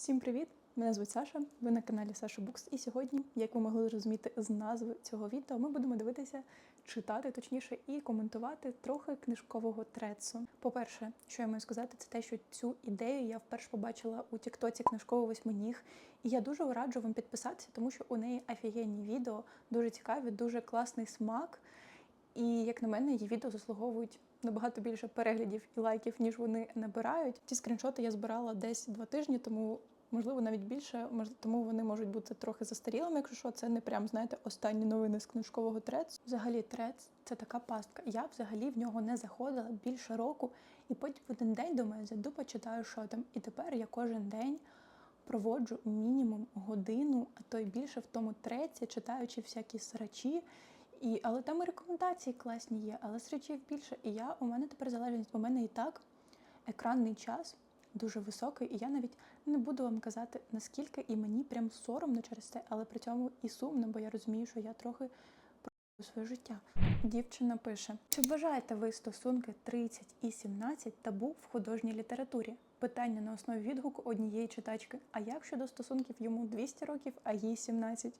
Всім привіт! Мене звуть Саша. Ви на каналі Саша Букс. І сьогодні, як ви могли зрозуміти з назви цього відео, ми будемо дивитися, читати точніше і коментувати трохи книжкового трецу. По-перше, що я маю сказати, це те, що цю ідею я вперше побачила у Тіктоці книжково восьминіг. І я дуже раджу вам підписатися, тому що у неї офігенні відео, дуже цікаві, дуже класний смак. І як на мене, її відео заслуговують набагато більше переглядів і лайків, ніж вони набирають. Ці скріншоти я збирала десь два тижні, тому можливо навіть більше, тому вони можуть бути трохи застарілими, якщо що, це не прям знаєте останні новини з книжкового трец. Взагалі, трец це така пастка. Я взагалі в нього не заходила більше року, і потім в один день думаю, зайду почитаю, що там. І тепер я кожен день проводжу мінімум годину, а то й більше в тому треці, читаючи всякі срачі. І, але там і рекомендації класні є, але срачів більше. І я у мене тепер залежність. У мене і так екранний час дуже високий, і я навіть не буду вам казати, наскільки і мені прям соромно через це, але при цьому і сумно, бо я розумію, що я трохи про своє життя. Дівчина пише: чи вважаєте ви стосунки 30 і 17 табу в художній літературі? Питання на основі відгуку однієї читачки. А як щодо стосунків йому 200 років, а їй 17?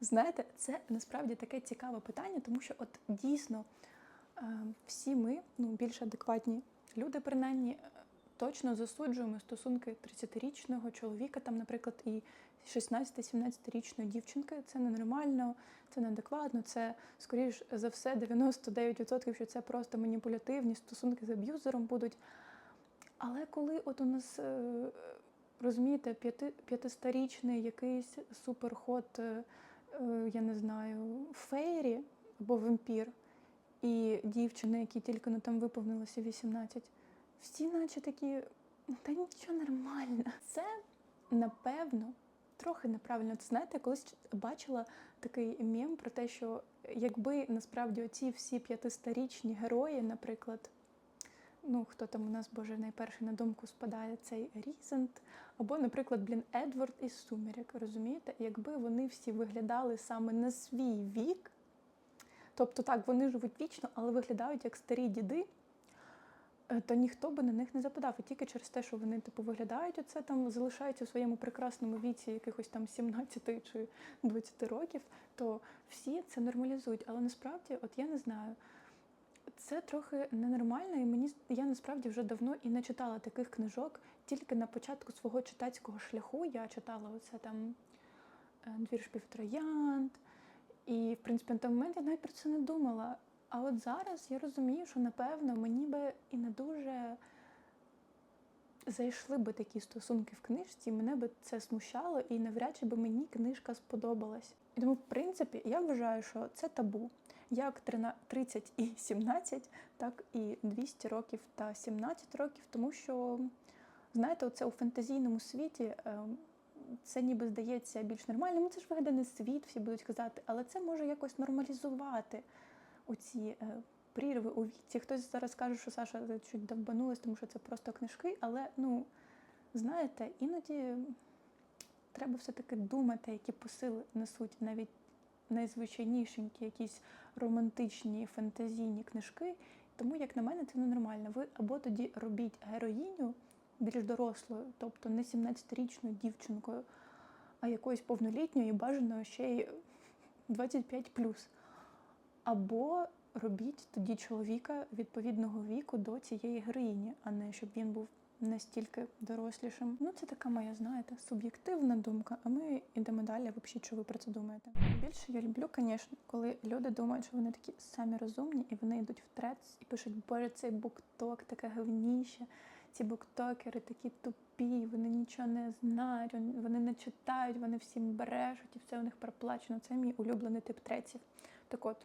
Знаєте, це насправді таке цікаве питання, тому що от дійсно е, всі ми, ну більш адекватні люди, принаймні, е, точно засуджуємо стосунки 30-річного чоловіка, там, наприклад, і 16-17-річної дівчинки. Це ненормально, це неадекватно, це, скоріш за все, 99%, що це просто маніпулятивні стосунки з аб'юзером будуть. Але коли от у нас, е, розумієте, п'ятистарічний якийсь суперход, е, е, я не знаю, фейрі або вампір, і дівчини, які тільки ну, там виповнилося 18, всі наче такі, «Ну, та нічого нормально. Це, напевно, трохи неправильно. Це знаєте, я колись бачила такий мем про те, що якби насправді оці всі п'ятистарічні герої, наприклад, ну хто там у нас, боже, найперший на думку спадає цей Різент, або, наприклад, блін, Едвард із Сумерек, розумієте? Якби вони всі виглядали саме на свій вік, тобто так, вони живуть вічно, але виглядають як старі діди, то ніхто би на них не западав. І тільки через те, що вони типу виглядають оце там, залишаються у своєму прекрасному віці якихось там 17 чи 20 років, то всі це нормалізують. Але насправді, от я не знаю. Це трохи ненормально, і мені я насправді вже давно і не читала таких книжок. Тільки на початку свого читацького шляху я читала оце там е, двір шпів троянд. І, в принципі, на той момент я навіть про це не думала. А от зараз я розумію, що напевно мені би і не дуже зайшли би такі стосунки в книжці, мене би це смущало, і навряд чи би мені книжка сподобалась. І тому, в принципі, я вважаю, що це табу. Як 30 і 17, так і 200 років та 17 років, тому що, знаєте, оце у фантазійному світі ем, це ніби здається більш нормальним. Ну, Це ж вигаданий світ, всі будуть казати, але це може якось нормалізувати оці е, прірви у віці. Хтось зараз каже, що Саша чуть довбанулась, тому що це просто книжки, але ну, знаєте, іноді треба все-таки думати, які посили несуть навіть найзвичайнішенькі якісь романтичні фантазійні книжки. Тому, як на мене, це ненормально. Ви або тоді робіть героїню більш дорослою, тобто не 17-річною дівчинкою, а якоюсь повнолітньою і бажаною ще й 25 Або робіть тоді чоловіка відповідного віку до цієї героїні, а не щоб він був настільки дорослішим. Ну, це така моя, знаєте, суб'єктивна думка, а ми йдемо далі. Пишіть, що ви про це думаєте. Більше я люблю, звісно, коли люди думають, що вони такі самі розумні, і вони йдуть в трец і пишуть, боже, цей букток таке говніще. Ці буктокери такі тупі, вони нічого не знають, вони не читають, вони всім брешуть, і все у них проплачено. Це мій улюблений тип треців. Так от,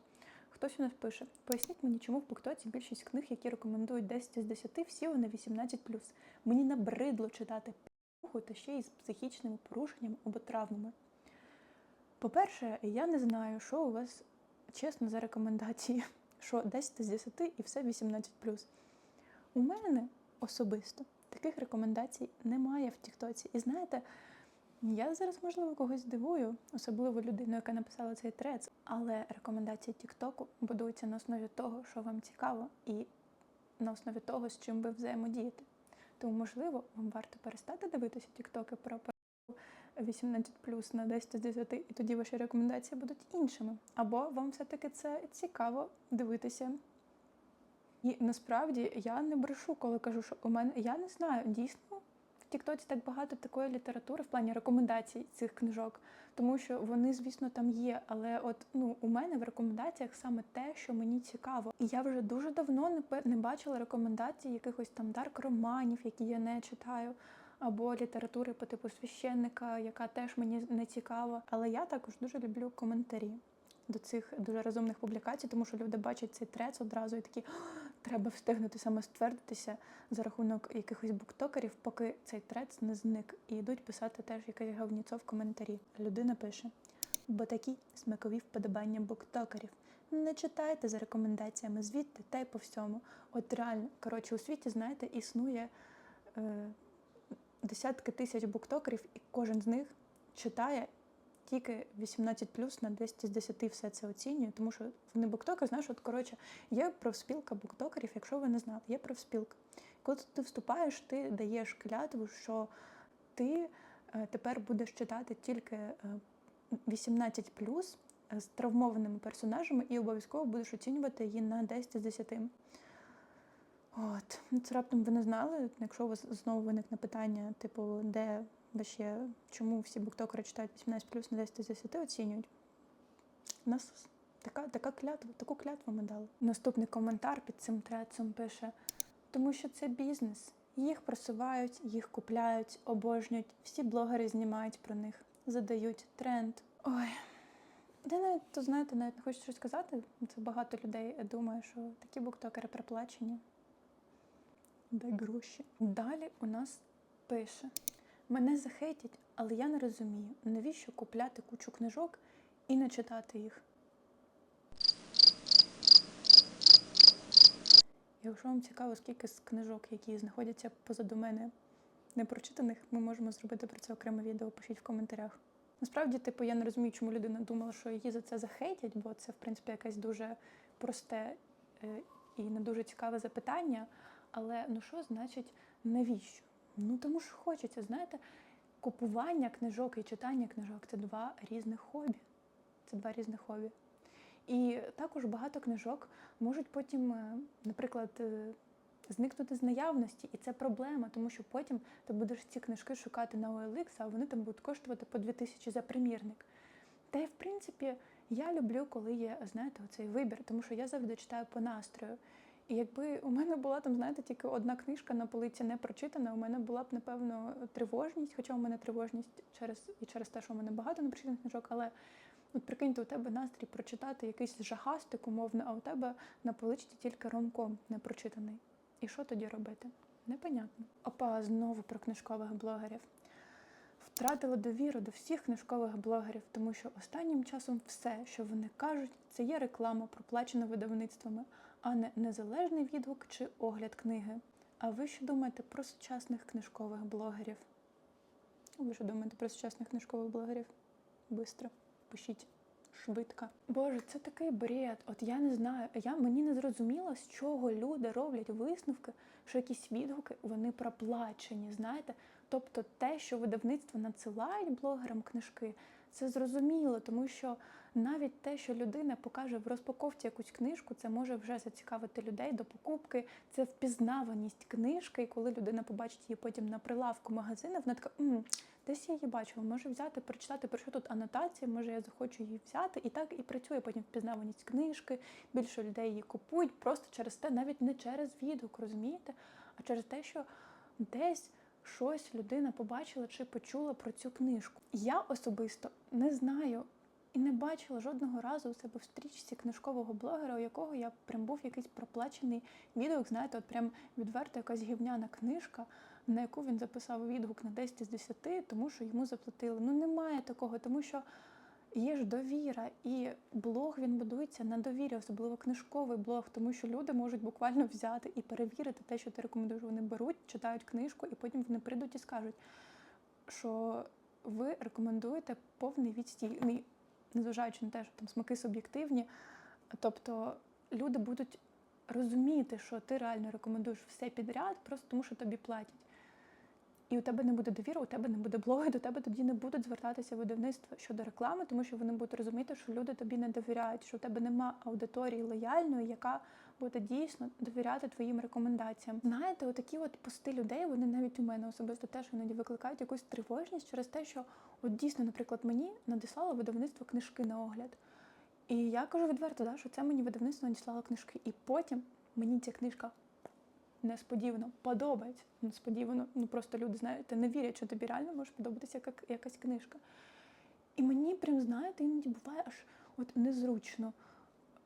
хтось у нас пише: поясніть мені, чому в буктоці більшість книг, які рекомендують 10 з 10, всі вони 18 Мені набридло читати пуху та ще й з психічними порушеннями або травмами. По-перше, я не знаю, що у вас чесно за рекомендації, що 10 з 10 і все 18 У мене особисто таких рекомендацій немає в Тіктоці. І знаєте, я зараз, можливо, когось здивую, особливо людину, яка написала цей трец, але рекомендації Тіктоку будуються на основі того, що вам цікаво, і на основі того, з чим ви взаємодієте. Тому, можливо, вам варто перестати дивитися тіктоки про 18 плюс на 10 з 10, і тоді ваші рекомендації будуть іншими. Або вам все-таки це цікаво дивитися. І насправді я не брешу, коли кажу, що у мене я не знаю, дійсно Тіктоці так багато такої літератури в плані рекомендацій цих книжок, тому що вони, звісно, там є. Але от ну у мене в рекомендаціях саме те, що мені цікаво. І я вже дуже давно не не бачила рекомендацій якихось там дарк романів, які я не читаю. Або літератури по типу священника, яка теж мені не цікава. Але я також дуже люблю коментарі до цих дуже розумних публікацій, тому що люди бачать цей трец одразу і такі «О, треба встигнути саме ствердитися за рахунок якихось буктокерів, поки цей трец не зник, і йдуть писати теж якесь говніцо в коментарі. Людина пише: бо такі смакові вподобання буктокерів. Не читайте за рекомендаціями звідти та й по всьому. От реально, коротше, у світі, знаєте, існує е, десятки тисяч буктокерів, і кожен з них читає тільки 18 на 200 з 10 все це оцінює, тому що вони буктокери, знаєш, от коротше, є профспілка буктокерів, якщо ви не знали, є профспілка. Коли ти вступаєш, ти даєш клятву, що ти е, тепер будеш читати тільки е, 18 з травмованими персонажами і обов'язково будеш оцінювати її на 10 з 10. От, ну, це раптом ви не знали. Якщо у вас знову виникне питання, типу, де ще чому всі буктокери читають 18 на 10 з 10 оцінюють? У нас така, така клятва, таку клятву ми дали. Наступний коментар під цим трецом пише: тому що це бізнес. Їх просувають, їх купляють, обожнюють. Всі блогери знімають про них, задають тренд. Ой. Я навіть то знаєте, навіть не хочу щось сказати. Це багато людей думає, що такі буктокери приплачені. Дай гроші. Далі у нас пише: мене захейтять, але я не розумію, навіщо купляти кучу книжок і не читати їх. Якщо вам цікаво, скільки з книжок, які знаходяться позаду мене непрочитаних, ми можемо зробити про це окреме відео. Пишіть в коментарях. Насправді, типу, я не розумію, чому людина думала, що її за це захейтять, бо це, в принципі, якесь дуже просте е, і не дуже цікаве запитання. Але ну що значить навіщо? Ну тому що хочеться, знаєте, купування книжок і читання книжок це два різних хобі. Це два різних хобі. І також багато книжок можуть потім, е, наприклад, е, зникнути з наявності, і це проблема, тому що потім ти будеш ці книжки шукати на OLX, а вони там будуть коштувати по 2000 за примірник. Та й в принципі я люблю, коли є, знаєте, оцей вибір, тому що я завжди читаю по настрою. І якби у мене була там, знаєте, тільки одна книжка на полиці не прочитана, у мене була б, напевно, тривожність, хоча у мене тривожність через і через те, що у мене багато непрочитаних книжок, але от прикиньте, у тебе настрій прочитати якийсь жахастик, умовно, а у тебе на поличці тільки ромком не прочитаний. І що тоді робити? Непонятно. Опа, знову про книжкових блогерів. Втратила довіру до всіх книжкових блогерів, тому що останнім часом все, що вони кажуть, це є реклама, проплачена видавництвами, а не незалежний відгук чи огляд книги. А ви що думаєте про сучасних книжкових блогерів? Ви що думаєте про сучасних книжкових блогерів? Бистро, пишіть. Швидко. Боже, це такий бред. От я не знаю. Я мені не зрозуміло, з чого люди роблять висновки, що якісь відгуки вони проплачені. Знаєте, тобто те, що видавництво надсилають блогерам книжки, це зрозуміло, тому що навіть те, що людина покаже в розпаковці якусь книжку, це може вже зацікавити людей до покупки. Це впізнаваність книжки, і коли людина побачить її потім на прилавку магазину, вона така. М-м, Десь я її бачила, може взяти, прочитати, про що тут анотація, може я захочу її взяти. І так і працює потім впізнаваність книжки, більше людей її купують просто через те, навіть не через відгук, розумієте, а через те, що десь щось людина побачила чи почула про цю книжку. Я особисто не знаю і не бачила жодного разу у себе в стрічці книжкового блогера, у якого я прям був якийсь проплачений відгук, знаєте, от прям відверто якась гівняна книжка на яку він записав відгук на 10 з 10, тому що йому заплатили. Ну немає такого, тому що є ж довіра, і блог він будується на довірі, особливо книжковий блог, тому що люди можуть буквально взяти і перевірити те, що ти рекомендуєш. Вони беруть, читають книжку, і потім вони прийдуть і скажуть, що ви рекомендуєте повний відстій, Ну, незважаючи на те, що там смаки суб'єктивні. Тобто люди будуть розуміти, що ти реально рекомендуєш все підряд, просто тому що тобі платять. І у тебе не буде довіри, у тебе не буде блогу, і до тебе тоді не будуть звертатися видавництва щодо реклами, тому що вони будуть розуміти, що люди тобі не довіряють, що у тебе нема аудиторії лояльної, яка буде дійсно довіряти твоїм рекомендаціям. Знаєте, отакі от пости людей, вони навіть у мене особисто теж іноді викликають якусь тривожність через те, що от дійсно, наприклад, мені надіслало видавництво книжки на огляд. І я кажу відверто, да, що це мені видавництво надіслало книжки. І потім мені ця книжка несподівано подобається. Несподівано, ну просто люди знаєте, не вірять, що тобі реально може подобатися як, якась книжка. І мені прям, знаєте, іноді буває аж от незручно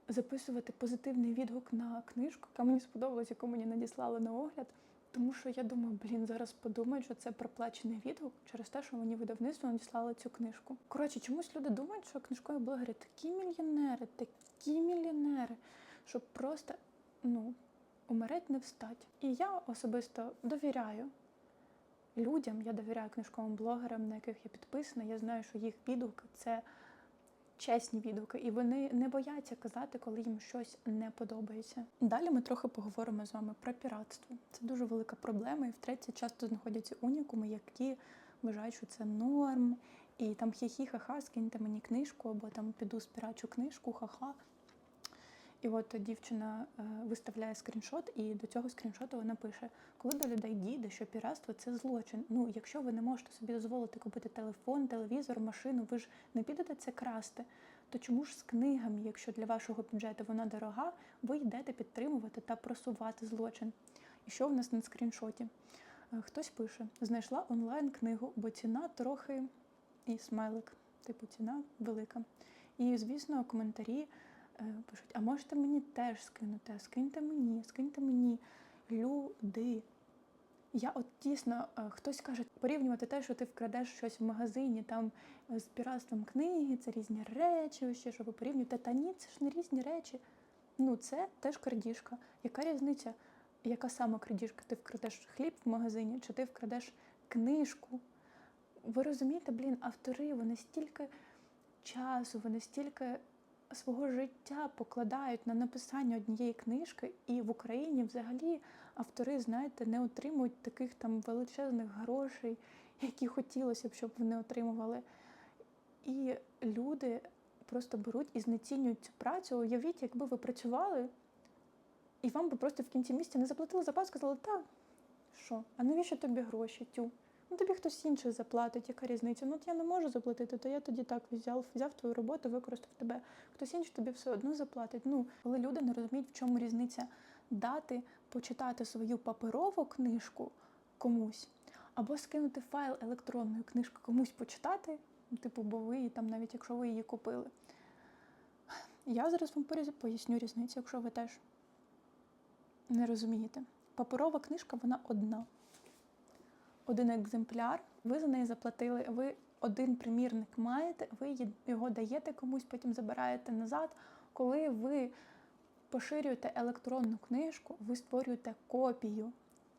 записувати позитивний відгук на книжку, яка мені сподобалась, яку мені надіслали на огляд. Тому що я думаю, блін, зараз подумають, що це проплачений відгук через те, що мені видавництво надіслало цю книжку. Коротше, чомусь люди думають, що книжкові блогери такі мільйонери, такі мільйонери, що просто ну, умереть не встать. І я особисто довіряю людям, я довіряю книжковим блогерам, на яких я підписана. Я знаю, що їх відгуки це чесні відгуки, і вони не бояться казати, коли їм щось не подобається. Далі ми трохи поговоримо з вами про піратство. Це дуже велика проблема, і втретє, часто знаходяться унікуми, які вважають, що це норм. І там хі-хі, ха-ха, скиньте мені книжку, або там піду спірачу книжку, ха-ха. І от дівчина е, виставляє скріншот, і до цього скріншоту вона пише: коли до людей дійде, що піратство це злочин. Ну, якщо ви не можете собі дозволити купити телефон, телевізор, машину, ви ж не підете це красти. То чому ж з книгами, якщо для вашого бюджету вона дорога, ви йдете підтримувати та просувати злочин? І що в нас на скріншоті? Е, Хтось пише: знайшла онлайн книгу, бо ціна трохи і смайлик, типу ціна велика. І, звісно, коментарі пишуть: а можете мені теж скинути? А Скиньте мені, скиньте мені. Люди. Я от дійсно, е, хтось каже, порівнювати те, що ти вкрадеш щось в магазині там е, з піратством книги, це різні речі, ще що ви порівнюєте. Та ні, це ж не різні речі. Ну, це теж крадіжка. Яка різниця? Яка саме крадіжка? Ти вкрадеш хліб в магазині, чи ти вкрадеш книжку? Ви розумієте, блін, автори, вони стільки часу, вони стільки свого життя покладають на написання однієї книжки, і в Україні взагалі автори, знаєте, не отримують таких там величезних грошей, які хотілося б, щоб вони отримували. І люди просто беруть і знецінюють цю працю. Уявіть, якби ви працювали, і вам би просто в кінці місяця не заплатили запас, сказали, та що, а навіщо тобі гроші? Тю? Ну тобі хтось інший заплатить, яка різниця? Ну от я не можу заплатити, то я тоді так взяв, взяв твою роботу, використав тебе. Хтось інший тобі все одно заплатить. Ну, коли люди не розуміють, в чому різниця дати почитати свою паперову книжку комусь, або скинути файл електронної книжки комусь почитати, ну, типу, бо ви її там, навіть якщо ви її купили. Я зараз вам поясню різницю, якщо ви теж не розумієте. Паперова книжка вона одна. Один екземпляр, ви за неї заплатили, ви один примірник маєте, ви його даєте комусь, потім забираєте назад. Коли ви поширюєте електронну книжку, ви створюєте копію.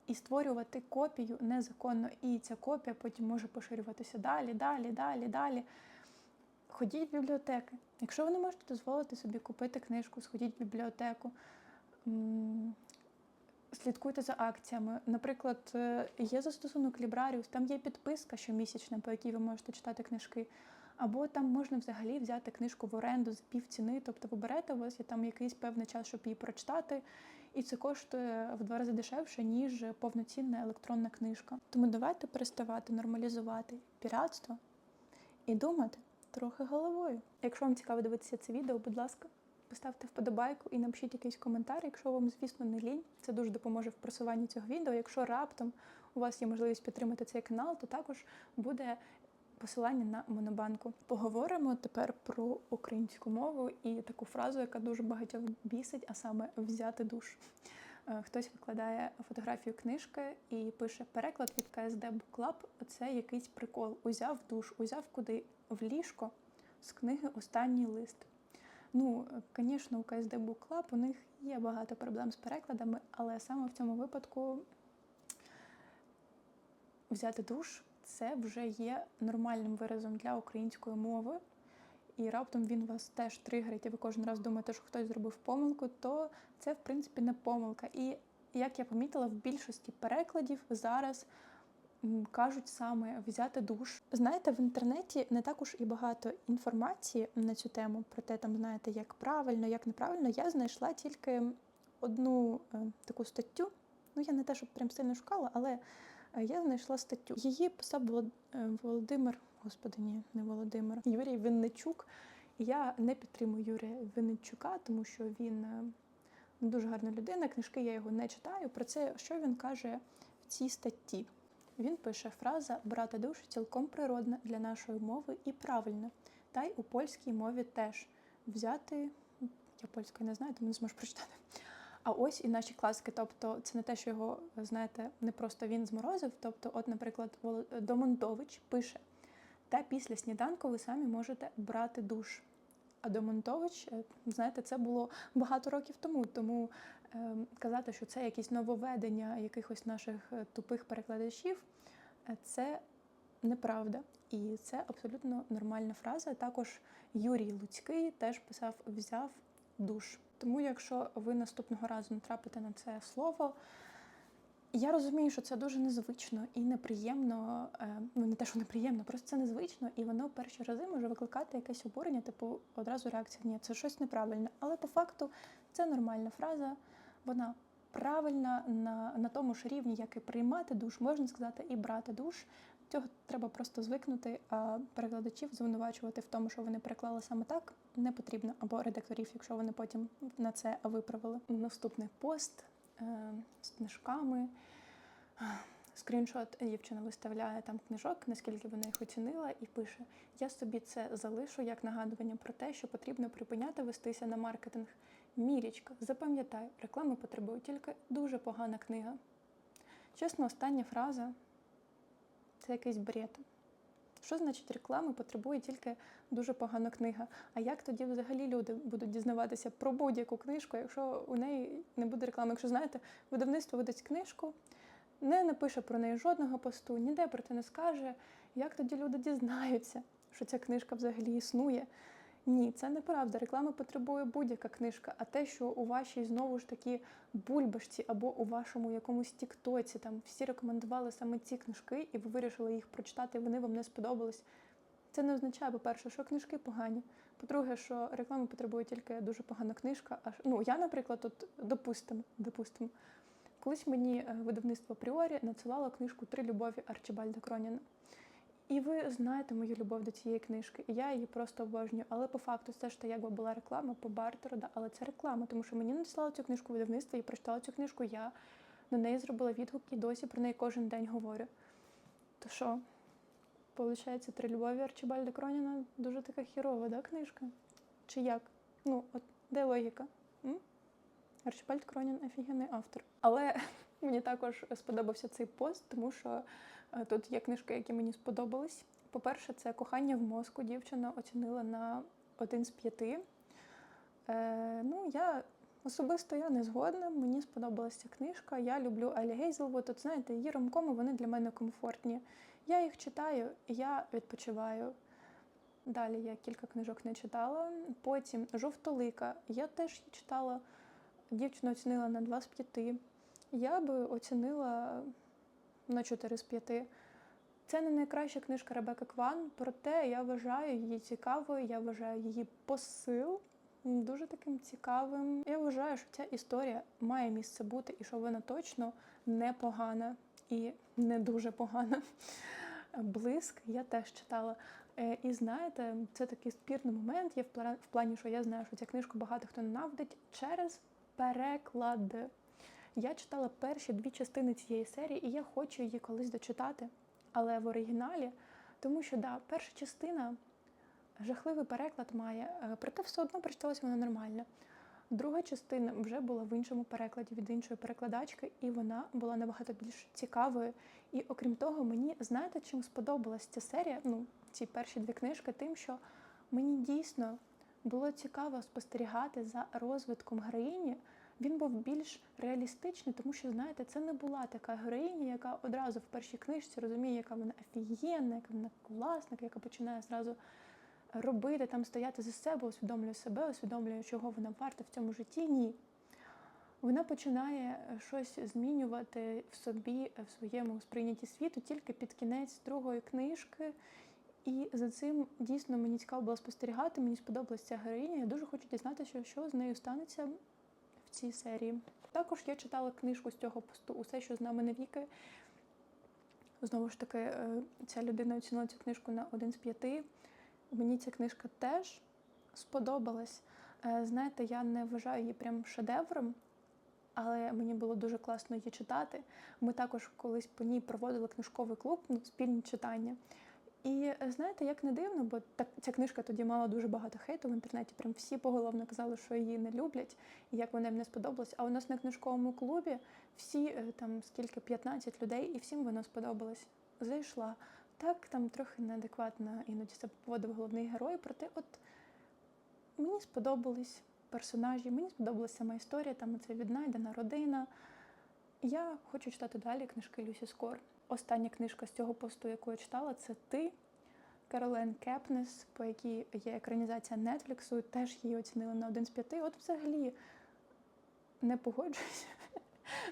І створювати копію незаконно. І ця копія потім може поширюватися далі, далі, далі, далі. Ходіть в бібліотеки. Якщо ви не можете дозволити собі купити книжку, сходіть в бібліотеку. Слідкуйте за акціями. Наприклад, е, є застосунок Librarius, там є підписка щомісячна, по якій ви можете читати книжки. Або там можна взагалі взяти книжку в оренду за півціни. Тобто ви берете, у вас є там якийсь певний час, щоб її прочитати, і це коштує в два рази дешевше, ніж повноцінна електронна книжка. Тому давайте переставати нормалізувати піратство і думати трохи головою. Якщо вам цікаво дивитися це відео, будь ласка, поставте вподобайку і напишіть якийсь коментар, якщо вам, звісно, не лінь. Це дуже допоможе в просуванні цього відео. Якщо раптом у вас є можливість підтримати цей канал, то також буде посилання на монобанку. Поговоримо тепер про українську мову і таку фразу, яка дуже багатьох бісить, а саме взяти душ. Е, Хтось викладає фотографію книжки і пише переклад від КСД Club – Це якийсь прикол. Узяв душ, узяв куди в ліжко з книги Останній лист. Ну, звісно, у КСД Book Club у них є багато проблем з перекладами, але саме в цьому випадку взяти душ це вже є нормальним виразом для української мови. І раптом він вас теж тригерить, і ви кожен раз думаєте, що хтось зробив помилку, то це в принципі не помилка. І як я помітила, в більшості перекладів зараз кажуть саме взяти душ. Знаєте, в інтернеті не також і багато інформації на цю тему, про те, там знаєте, як правильно, як неправильно. Я знайшла тільки одну е, таку статтю. Ну, я не те, щоб прям сильно шукала, але е, я знайшла статтю. Її писав е, Володимир, господи, ні, не Володимир, Юрій Винничук. Я не підтримую Юрія Винничука, тому що він е, дуже гарна людина. Книжки я його не читаю. Про це що він каже в цій статті. Він пише фраза брати душ цілком природна для нашої мови і правильна. Та й у польській мові теж взяти. Я польської не знаю, тому не зможу прочитати. А ось і наші класики. Тобто, це не те, що його, знаєте, не просто він зморозив. Тобто, от, наприклад, Домонтович пише: та після сніданку ви самі можете брати душ. А Домонтович, е, знаєте, це було багато років тому. Тому казати, що це якісь нововведення якихось наших е, тупих перекладачів, е, це неправда. І це абсолютно нормальна фраза. Також Юрій Луцький теж писав взяв душ. Тому, якщо ви наступного разу натрапите на це слово, я розумію, що це дуже незвично і неприємно. е, Ну не те, що неприємно, просто це незвично, і воно перші рази може викликати якесь обурення, типу одразу реакція Ні, це щось неправильне. Але по факту це нормальна фраза, вона правильна на, на тому ж рівні, як і приймати душ, можна сказати, і брати душ. Цього треба просто звикнути, а перекладачів звинувачувати в тому, що вони переклали саме так, не потрібно, або редакторів, якщо вони потім на це виправили. Наступний пост е, з книжками. Скріншот дівчина виставляє там книжок, наскільки вона їх оцінила, і пише: Я собі це залишу як нагадування про те, що потрібно припиняти вестися на маркетинг. Мірічка, запам'ятай, реклами потребує тільки дуже погана книга. Чесно, остання фраза це якийсь бред. Що значить реклами потребує тільки дуже погана книга? А як тоді взагалі люди будуть дізнаватися про будь-яку книжку, якщо у неї не буде реклами? Якщо знаєте, видавництво видасть книжку, не напише про неї жодного посту, ніде про це не скаже. Як тоді люди дізнаються, що ця книжка взагалі існує? Ні, це неправда. Реклами потребує будь-яка книжка. А те, що у вашій знову ж таки бульбашці або у вашому якомусь тіктоці там всі рекомендували саме ці книжки, і ви вирішили їх прочитати, і вони вам не сподобались. Це не означає, по-перше, що книжки погані. По-друге, що реклами потребує тільки дуже погана книжка. Аж ну я, наприклад, тут допустимо, допустимо. Колись мені е, видавництво Пріорі надсилало книжку Три любові Арчибальда Кроніна. І ви знаєте мою любов до цієї книжки, і я її просто обожнюю. Але по факту це ж та якби була реклама по бартеру, да, але це реклама, тому що мені надіслали цю книжку видавництво, і прочитала цю книжку. Я на неї зробила відгук і досі про неї кожен день говорю. То що, виходить, три любові Арчибальда Кроніна дуже така хірова, да, книжка? Чи як? Ну, от де логіка? М? Арчибальд Кронін офігенний автор. Але мені також сподобався цей пост, тому що е, тут є книжки, які мені сподобались. По-перше, це кохання в мозку. Дівчина оцінила на один з п'яти. Е, ну, я особисто я не згодна. Мені сподобалася книжка. Я люблю Елі Гейзелвуд. От знаєте, її ромкоми вони для мене комфортні. Я їх читаю, я відпочиваю. Далі я кілька книжок не читала. Потім жовтолика. Я теж її читала. Дівчина оцінила на 2 з 5. Я би оцінила на 4 з 5. Це не найкраща книжка Ребекки Кван, проте я вважаю її цікавою, я вважаю її посил дуже таким цікавим. Я вважаю, що ця історія має місце бути і що вона точно непогана і не дуже погана. Блиск я теж читала. Е, І знаєте, це такий спірний момент. Є в плані, що я знаю, що цю книжку багато хто ненавидить через переклад. Я читала перші дві частини цієї серії, і я хочу її колись дочитати, але в оригіналі, тому що да, перша частина жахливий переклад має, е, проте все одно прочиталась вона нормально. Друга частина вже була в іншому перекладі від іншої перекладачки, і вона була набагато більш цікавою. І окрім того, мені знаєте, чим сподобалась ця серія? Ну, ці перші дві книжки, тим, що мені дійсно було цікаво спостерігати за розвитком героїні. Він був більш реалістичний, тому що, знаєте, це не була така героїня, яка одразу в першій книжці розуміє, яка вона офігенна, яка вона класна, яка починає зразу робити, там стояти за себе, усвідомлює себе, усвідомлює, чого вона варта в цьому житті. Ні. вона починає е, щось змінювати в собі, е, в своєму сприйнятті світу тільки під кінець другої книжки. І за цим дійсно мені цікаво було спостерігати. Мені сподобалася ця героїня. Я дуже хочу дізнатися, що з нею станеться цій серії. Також я читала книжку з цього посту Усе, що з нами навіки. Знову ж таки, е, ця людина оцінила цю книжку на один з п'яти. Мені ця книжка теж сподобалась. Е, Знаєте, я не вважаю її прям шедевром, але мені було дуже класно її читати. Ми також колись по ній проводили книжковий клуб, ну, спільні читання. І е, знаєте, як не дивно, бо так ця книжка тоді мала дуже багато хейту в інтернеті. Прям всі поголовно казали, що її не люблять, і як вона їм не сподобалась. А у нас на книжковому клубі всі е, там скільки 15 людей, і всім вона сподобалась. Зайшла. Так, там трохи неадекватно іноді себе поводив головний герой, проте от мені сподобались персонажі, мені сподобалася сама історія, там це віднайдена родина. Я хочу читати далі книжки Люсі Скор. Остання книжка з цього посту, яку я читала, це ти. Каролен Кепнес, по якій є екранізація Нетфліксу, теж її оцінили на один з п'яти. От взагалі не погоджуюся.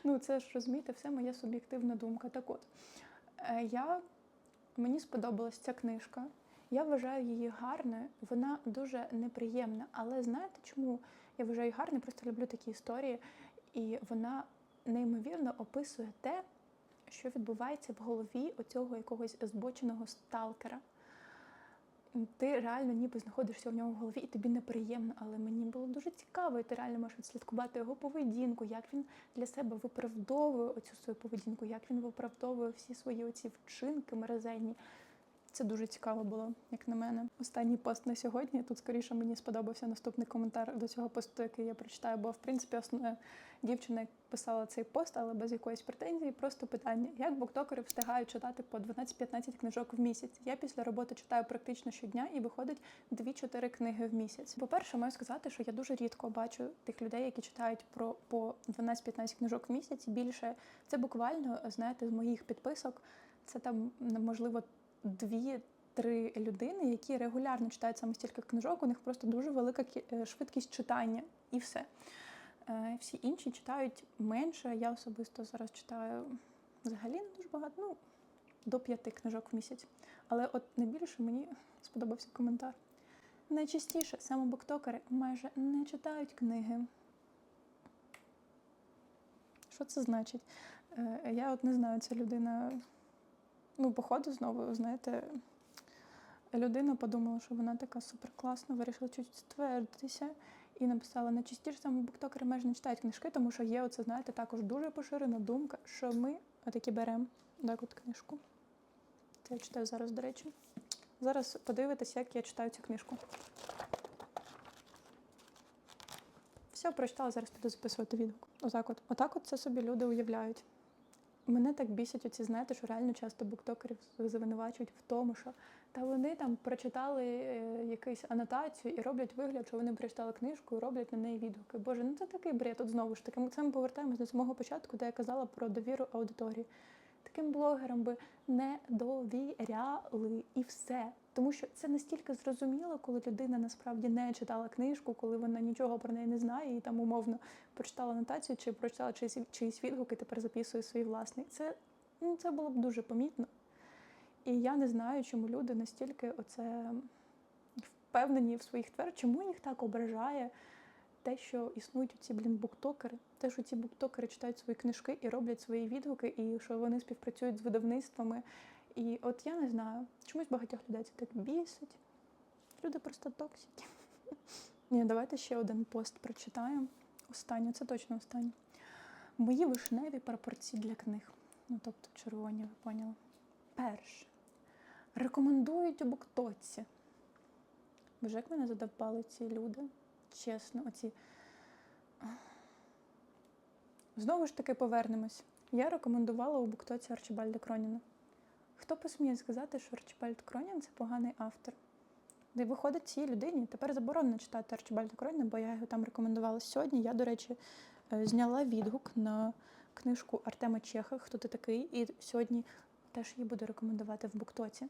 Ну, це ж розумієте, все моя суб'єктивна думка. Так от, е, я, мені сподобалась ця книжка. Я вважаю її гарною, вона дуже неприємна. Але знаєте, чому я вважаю її гарною? Просто люблю такі історії, і вона неймовірно описує те, що відбувається в голові оцього якогось збоченого сталкера. Ти реально ніби знаходишся в нього в голові, і тобі неприємно, але мені було дуже цікаво, і ти реально можеш відслідкувати його поведінку, як він для себе виправдовує оцю свою поведінку, як він виправдовує всі свої оці вчинки мерзенні. Це дуже цікаво було, як на мене. Останній пост на сьогодні. Тут скоріше мені сподобався наступний коментар до цього посту, який я прочитаю. Бо в принципі основна дівчина писала цей пост, але без якоїсь претензії. Просто питання: як буктокери встигають читати по 12-15 книжок в місяць? Я після роботи читаю практично щодня і виходить 2-4 книги в місяць. По-перше, маю сказати, що я дуже рідко бачу тих людей, які читають про по 12-15 книжок в місяць. Більше це буквально знаєте з моїх підписок. Це там можливо дві-три людини, які регулярно читають саме стільки книжок, у них просто дуже велика е, швидкість читання і все. Е, Всі інші читають менше. Я особисто зараз читаю взагалі не дуже багато, ну, до п'яти книжок в місяць. Але от найбільше мені сподобався коментар. Найчастіше саме буктокери майже не читають книги. Що це значить? Е, Я от не знаю, ця людина ну, походу, знову, знаєте, людина подумала, що вона така суперкласна, вирішила чуть ствердитися і написала найчастіше саме буктокери майже не читають книжки, тому що є оце, знаєте, також дуже поширена думка, що ми отакі беремо так от книжку. Це я читаю зараз, до речі. Зараз подивитися, як я читаю цю книжку. Все, прочитала, зараз піду записувати відгук. Отак от. Отак от це собі люди уявляють. Мене так бісять оці, знаєте, що реально часто буктокерів звинувачують в тому, що та вони там прочитали е, якусь анотацію і роблять вигляд, що вони прочитали книжку і роблять на неї відгуки. Боже, ну це такий бред. От знову ж таки, це ми повертаємось до самого початку, де я казала про довіру аудиторії. Таким блогерам би не довіряли і все. Тому що це настільки зрозуміло, коли людина насправді не читала книжку, коли вона нічого про неї не знає і там умовно прочитала анотацію чи прочитала чиїсь, чиїсь відгук і тепер записує свій власний. Це, ну, це було б дуже помітно. І я не знаю, чому люди настільки оце впевнені в своїх твердженнях, чому їх так ображає те, що існують ці блін буктокери, те, що ці буктокери читають свої книжки і роблять свої відгуки, і що вони співпрацюють з видавництвами. І от я не знаю, чомусь багатьох людей це так бісить. Люди просто токсики. Ні, давайте ще один пост прочитаємо. Останнє, це точно останнє. Мої вишневі прапорці для книг. Ну, тобто червоні, ви поняли. Перше. Рекомендують у буктоці. Боже, як мене задовбали ці люди. Чесно, оці. Знову ж таки повернемось. Я рекомендувала у буктоці Арчибальда Кроніна. Хто посміє сказати, що Арчибальд Кронін це поганий автор? Де виходить цій людині тепер заборонено читати Арчибальда Кроніна, бо я його там рекомендувала сьогодні. Я, до речі, е, зняла відгук на книжку Артема Чеха Хто ти такий? І сьогодні теж її буду рекомендувати в буктоці.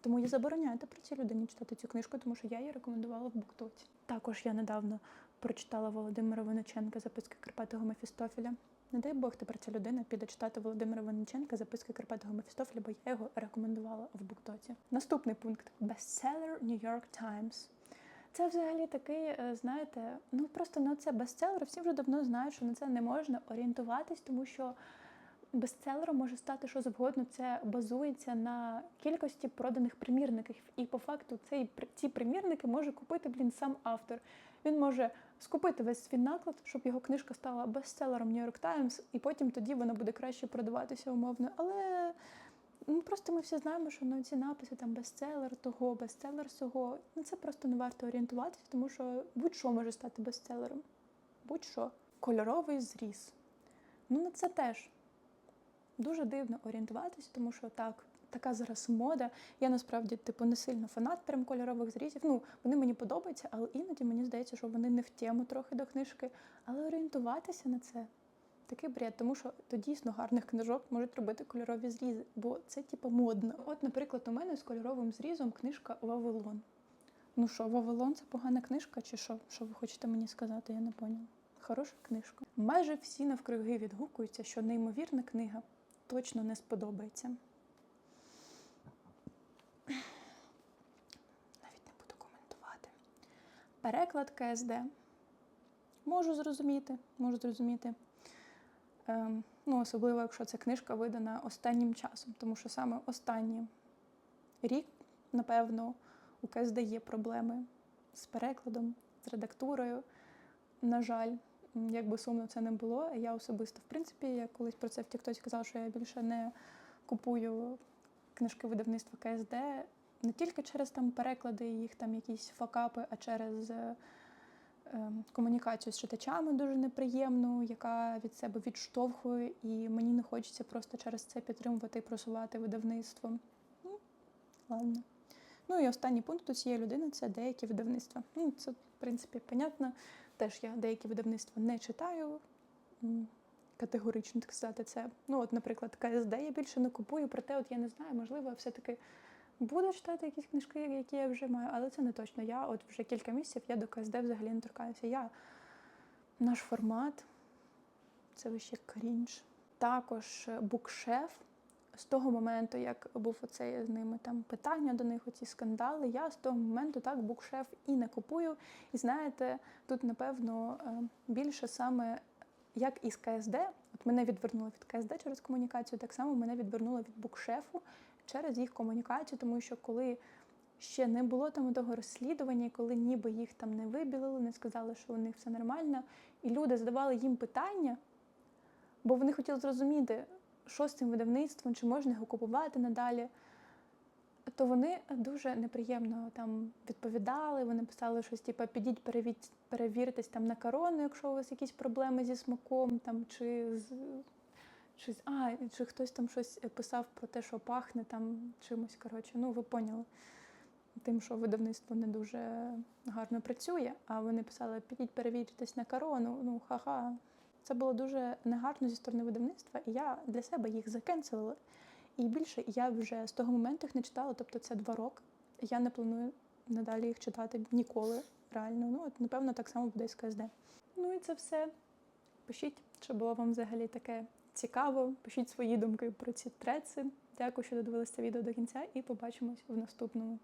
Тому я забороняю тепер цій людині читати цю книжку, тому що я її рекомендувала в буктоці. Також я недавно прочитала Володимира Винниченка записки Карпатого Мефістофіля. Не дай Бог тепер ця людина піде читати Володимира Винниченка записки Карпатого Мефістофіля, бо я його рекомендувала в буктоці. Наступний пункт бестселер New York Times. Це взагалі такий, е, знаєте, ну просто на це бестселер. Всі вже давно знають, що на це не можна орієнтуватись, тому що бестселером може стати що завгодно. Це базується на кількості проданих примірників. І по факту цей ці примірники може купити блін сам автор. Він може скупити весь свій наклад, щоб його книжка стала бестселером New York Times, і потім тоді вона буде краще продаватися умовно. Але ну просто ми всі знаємо, що ну, ці написи там бестселер того, бестселер сього. Ну це просто не варто орієнтуватися, тому що будь-що може стати бестселером. Будь-що. Кольоровий зріз. Ну на це теж дуже дивно орієнтуватися, тому що так, така зараз мода. Я насправді типу не сильно фанат прям кольорових зрізів. Ну, вони мені подобаються, але іноді мені здається, що вони не в тему трохи до книжки. Але орієнтуватися на це такий бред, тому що до дійсно гарних книжок можуть робити кольорові зрізи, бо це типу модно. От, наприклад, у мене з кольоровим зрізом книжка Вавилон. Ну що, Вавилон це погана книжка, чи що? Що ви хочете мені сказати? Я не поняла. Хороша книжка. Майже всі навкруги відгукуються, що неймовірна книга точно не сподобається. Навіть не буду коментувати. Переклад КСД. Можу зрозуміти, можу зрозуміти. Ем, ну, особливо, якщо ця книжка видана останнім часом, тому що саме останній рік, напевно, у КСД є проблеми з перекладом, з редактурою. На жаль, як би сумно це не було, я особисто, в принципі, я колись про це в Тіктоці казала, що я більше не купую книжки видавництва КСД не тільки через там переклади, їх там якісь факапи, а через е, е, комунікацію з читачами дуже неприємну, яка від себе відштовхує, і мені не хочеться просто через це підтримувати і просувати видавництво. Ну, ладно. Ну і останній пункт у цієї людини це деякі видавництва. Ну, це, в принципі, понятно. Теж я деякі видавництва не читаю. Категорично так сказати, це. Ну, от, наприклад, КСД я більше не купую, проте, от я не знаю, можливо, все-таки буду читати якісь книжки, які я вже маю, але це не точно. Я от вже кілька місяців я до КСД взагалі не торкаюся. Я наш формат це вище крінж. Також букшеф. З того моменту, як був оцей з ними там питання до них, оці скандали, я з того моменту так букшеф і не купую. І знаєте, тут напевно е, більше саме як із КСД, от мене відвернуло від КСД через комунікацію, так само мене відвернуло від букшефу через їх комунікацію, тому що коли ще не було там того розслідування, коли ніби їх там не вибілили, не сказали, що у них все нормально, і люди задавали їм питання, бо вони хотіли зрозуміти, що з цим видавництвом, чи можна його купувати надалі. То вони дуже неприємно там відповідали. Вони писали щось, типу, підіть, перевіть, перевіртесь там на корону, якщо у вас якісь проблеми зі смаком, там чи з з- а, чи хтось там щось писав про те, що пахне там чимось. Коротше, ну ви поняли. Тим, що видавництво не дуже гарно працює, а вони писали, підіть перевіртесь на корону. Ну, ха-ха. Це було дуже негарно зі сторони видавництва, і я для себе їх закенселила. І більше я вже з того моменту їх не читала, тобто це два роки. Я не планую надалі їх читати ніколи. Реально. Ну, от, напевно, так само буде з КСД. Ну і це все. Пишіть, чи було вам взагалі таке цікаво. Пишіть свої думки про ці треци. Дякую, що додивилися відео до кінця, і побачимось в наступному.